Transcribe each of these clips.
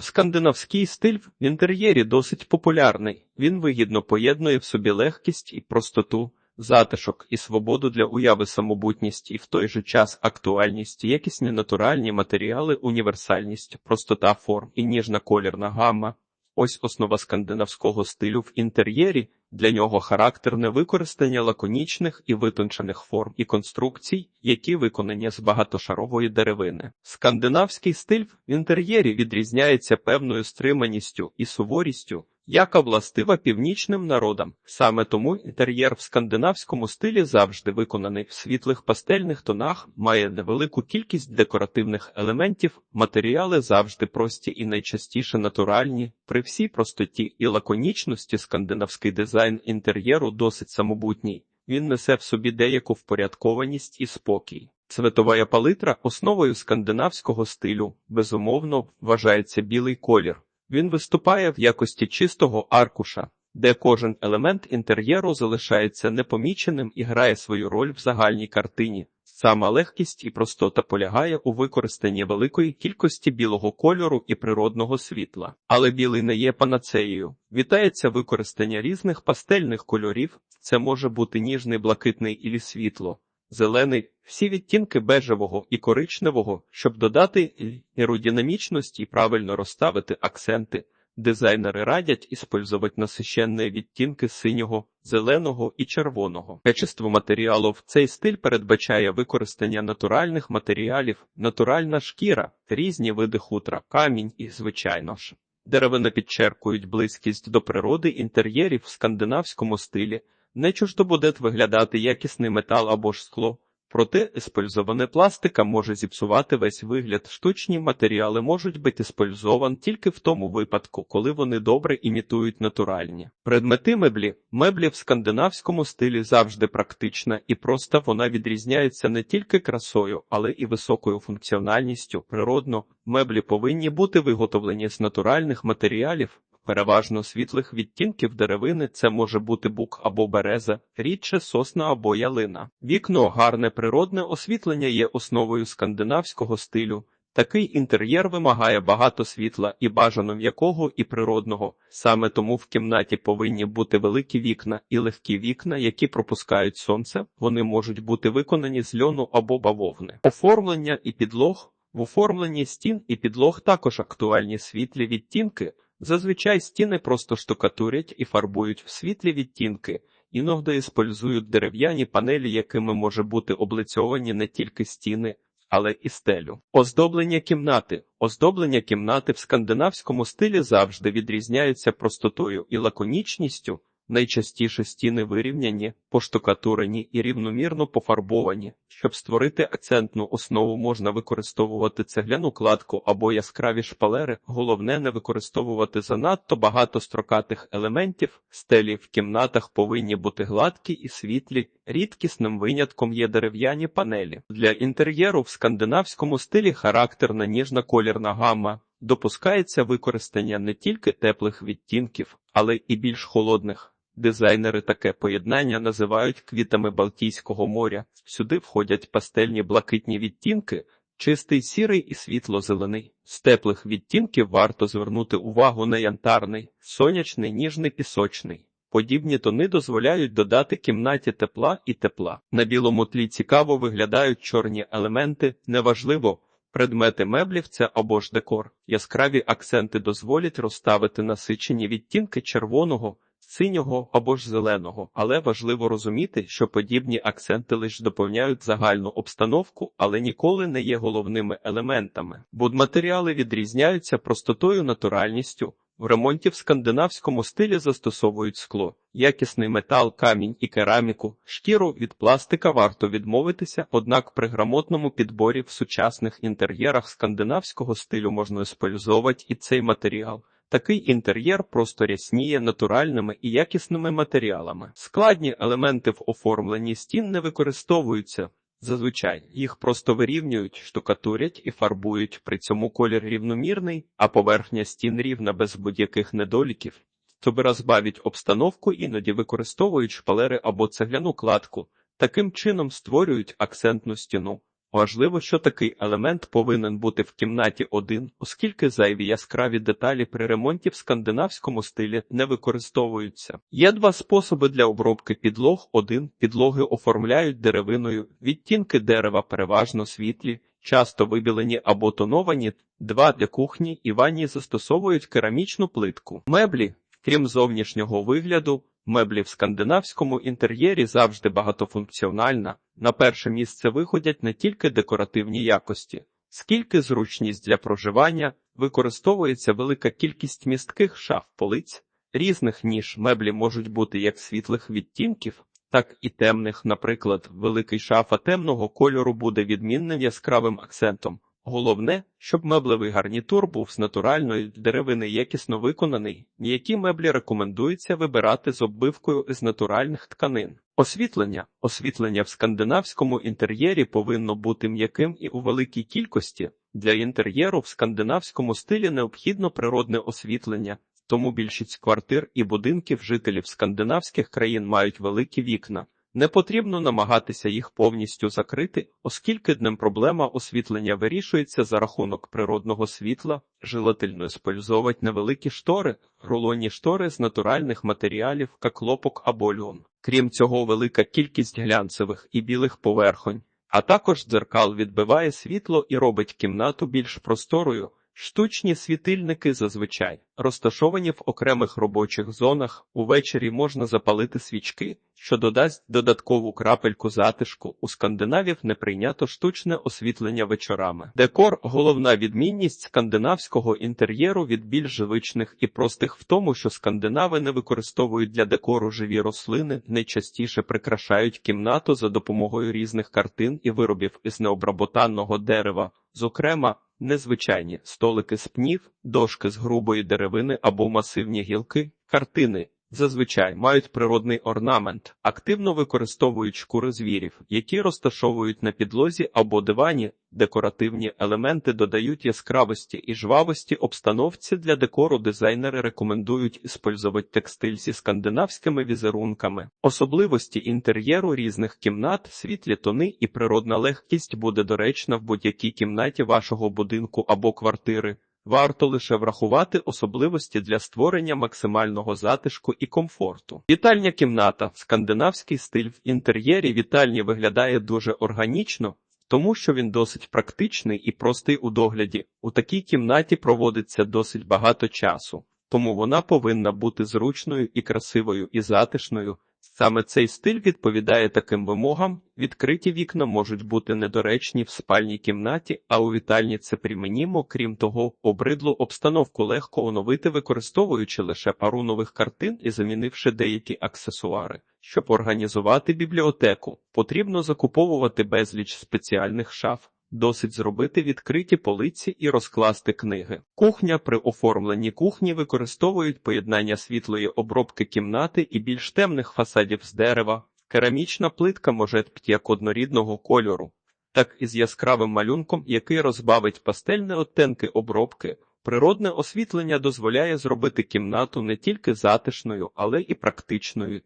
Скандинавський стиль в інтер'єрі досить популярний. Він вигідно поєднує в собі легкість і простоту, затишок і свободу для уяви самобутність і в той же час актуальність, якісні натуральні матеріали, універсальність, простота форм і ніжна колірна гамма. Ось основа скандинавського стилю в інтер'єрі. Для нього характерне використання лаконічних і витончених форм і конструкцій, які виконані з багатошарової деревини. Скандинавський стиль в інтер'єрі відрізняється певною стриманістю і суворістю, яка властива північним народам. Саме тому інтер'єр в скандинавському стилі завжди виконаний в світлих пастельних тонах, має невелику кількість декоративних елементів, матеріали завжди прості і найчастіше натуральні. При всій простоті і лаконічності скандинавський дизайн інтер'єру досить самобутній. Він несе в собі деяку впорядкованість і спокій. Цветова палитра основою скандинавського стилю, безумовно, вважається білий колір. Він виступає в якості чистого аркуша, де кожен елемент інтер'єру залишається непоміченим і грає свою роль в загальній картині. Сама легкість і простота полягає у використанні великої кількості білого кольору і природного світла. Але білий не є панацеєю. Вітається використання різних пастельних кольорів. Це може бути ніжний блакитний ілі світло, зелений, всі відтінки бежевого і коричневого, щоб додати аеродинамічності і правильно розставити акценти. Дизайнери радять іспользувати насищенні відтінки синього, зеленого і червоного. Качество матеріалу в цей стиль передбачає використання натуральних матеріалів, натуральна шкіра, різні види хутра, камінь і, звичайно ж. Деревина підчеркують близькість до природи інтер'єрів в скандинавському стилі. Не чуждо буде виглядати якісний метал або ж скло. Проте еспользоване пластика може зіпсувати весь вигляд. Штучні матеріали можуть бути еспользовані тільки в тому випадку, коли вони добре імітують натуральні. Предмети меблі. Меблі в скандинавському стилі завжди практична і проста вона відрізняється не тільки красою, але і високою функціональністю. Природно, меблі повинні бути виготовлені з натуральних матеріалів. Переважно світлих відтінків деревини це може бути бук або береза, рідше сосна або ялина. Вікно гарне природне освітлення є основою скандинавського стилю. Такий інтер'єр вимагає багато світла і бажано м'якого і природного. Саме тому в кімнаті повинні бути великі вікна і легкі вікна, які пропускають сонце. Вони можуть бути виконані з льону або бавовни. Оформлення і підлог в оформленні стін і підлог також актуальні світлі відтінки. Зазвичай стіни просто штукатурять і фарбують в світлі відтінки, іноді іспользують дерев'яні панелі, якими може бути облицьовані не тільки стіни, але і стелю. Оздоблення кімнати. Оздоблення кімнати в скандинавському стилі завжди відрізняється простотою і лаконічністю. Найчастіше стіни вирівняні, поштукатурені і рівномірно пофарбовані. Щоб створити акцентну основу, можна використовувати цегляну кладку або яскраві шпалери. Головне не використовувати занадто багато строкатих елементів. Стелі в кімнатах повинні бути гладкі і світлі. Рідкісним винятком є дерев'яні панелі. Для інтер'єру в скандинавському стилі характерна ніжна колірна гамма. Допускається використання не тільки теплих відтінків, але і більш холодних. Дизайнери таке поєднання називають квітами Балтійського моря. Сюди входять пастельні блакитні відтінки, чистий сірий і світло-зелений. З теплих відтінків варто звернути увагу на янтарний, сонячний, ніжний пісочний. Подібні тони дозволяють додати кімнаті тепла і тепла. На білому тлі цікаво виглядають чорні елементи, неважливо. Предмети меблів це або ж декор. Яскраві акценти дозволять розставити насичені відтінки червоного, синього або ж зеленого, але важливо розуміти, що подібні акценти лише доповняють загальну обстановку, але ніколи не є головними елементами. Будматеріали відрізняються простотою натуральністю. В ремонті в скандинавському стилі застосовують скло, якісний метал, камінь і кераміку, шкіру від пластика варто відмовитися, однак при грамотному підборі в сучасних інтер'єрах скандинавського стилю можна использовувати і цей матеріал. Такий інтер'єр просто рясніє натуральними і якісними матеріалами. Складні елементи в оформленні стін не використовуються. Зазвичай їх просто вирівнюють, штукатурять і фарбують, при цьому колір рівномірний, а поверхня стін рівна без будь-яких недоліків. Щоб розбавить обстановку, іноді використовують шпалери або цегляну кладку, таким чином створюють акцентну стіну. Важливо, що такий елемент повинен бути в кімнаті один, оскільки зайві яскраві деталі при ремонті в скандинавському стилі не використовуються. Є два способи для обробки підлог. Один підлоги оформляють деревиною, відтінки дерева переважно світлі, часто вибілені або тоновані. Два для кухні і ванні застосовують керамічну плитку. Меблі, крім зовнішнього вигляду, меблі в скандинавському інтер'єрі завжди багатофункціональна. На перше місце виходять не тільки декоративні якості, скільки зручність для проживання, використовується велика кількість містких шаф полиць, різних ніж меблі можуть бути як світлих відтінків, так і темних. Наприклад, великий шафа темного кольору буде відмінним яскравим акцентом. Головне, щоб меблевий гарнітур був з натуральної деревини якісно виконаний. М'які меблі рекомендується вибирати з оббивкою з натуральних тканин. Освітлення. Освітлення в скандинавському інтер'єрі повинно бути м'яким і у великій кількості. Для інтер'єру в скандинавському стилі необхідно природне освітлення, тому більшість квартир і будинків жителів скандинавських країн мають великі вікна. Не потрібно намагатися їх повністю закрити, оскільки днем проблема освітлення вирішується за рахунок природного світла, желательно использовать невеликі штори, рулонні штори з натуральних матеріалів, як лопок або льон. Крім цього, велика кількість глянцевих і білих поверхонь, а також дзеркал відбиває світло і робить кімнату більш просторою. Штучні світильники зазвичай розташовані в окремих робочих зонах. Увечері можна запалити свічки, що додасть додаткову крапельку затишку. У скандинавів не прийнято штучне освітлення вечорами. Декор головна відмінність скандинавського інтер'єру від більш звичних і простих в тому, що скандинави не використовують для декору живі рослини, найчастіше прикрашають кімнату за допомогою різних картин і виробів із необработаного дерева, зокрема. Незвичайні столики з пнів, дошки з грубої деревини або масивні гілки, картини зазвичай мають природний орнамент, активно використовують шкури звірів, які розташовують на підлозі або дивані. Декоративні елементи додають яскравості і жвавості обстановці для декору. Дизайнери рекомендують іспользувати текстиль зі скандинавськими візерунками. Особливості інтер'єру різних кімнат, світлі тони і природна легкість буде доречна в будь-якій кімнаті вашого будинку або квартири. Варто лише врахувати особливості для створення максимального затишку і комфорту. Вітальня кімната, скандинавський стиль в інтер'єрі вітальні виглядає дуже органічно, тому що він досить практичний і простий у догляді. У такій кімнаті проводиться досить багато часу, тому вона повинна бути зручною і красивою і затишною. Саме цей стиль відповідає таким вимогам. Відкриті вікна можуть бути недоречні в спальній кімнаті, а у вітальні це примінімо. Крім того, обридлу обстановку легко оновити, використовуючи лише пару нових картин і замінивши деякі аксесуари. Щоб організувати бібліотеку, потрібно закуповувати безліч спеціальних шаф. Досить зробити відкриті полиці і розкласти книги. Кухня при оформленні кухні використовують поєднання світлої обробки кімнати і більш темних фасадів з дерева. Керамічна плитка може як однорідного кольору, так і з яскравим малюнком, який розбавить пастельні оттенки обробки. Природне освітлення дозволяє зробити кімнату не тільки затишною, але і практичною.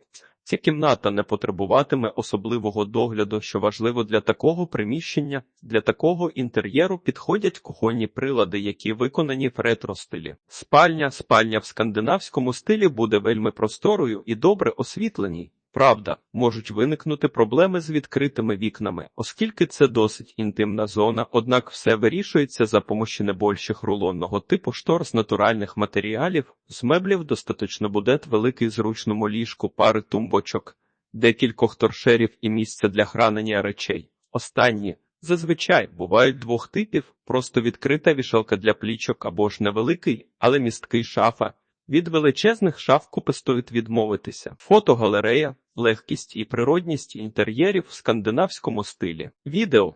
Ця кімната не потребуватиме особливого догляду, що важливо для такого приміщення. Для такого інтер'єру підходять кухонні прилади, які виконані в ретро-стилі. Спальня, спальня в скандинавському стилі буде вельми просторою і добре освітленій. Правда, можуть виникнути проблеми з відкритими вікнами, оскільки це досить інтимна зона, однак все вирішується за помощі небольших рулонного типу штор з натуральних матеріалів, з меблів достаточно буде великий зручному ліжку, пари тумбочок, декількох торшерів і місця для хранення речей. Останні зазвичай бувають двох типів: просто відкрита вішалка для плічок або ж невеликий, але місткий шафа. Від величезних шаф купи стоїть відмовитися. Фотогалерея, легкість і природність інтер'єрів в скандинавському стилі. Відео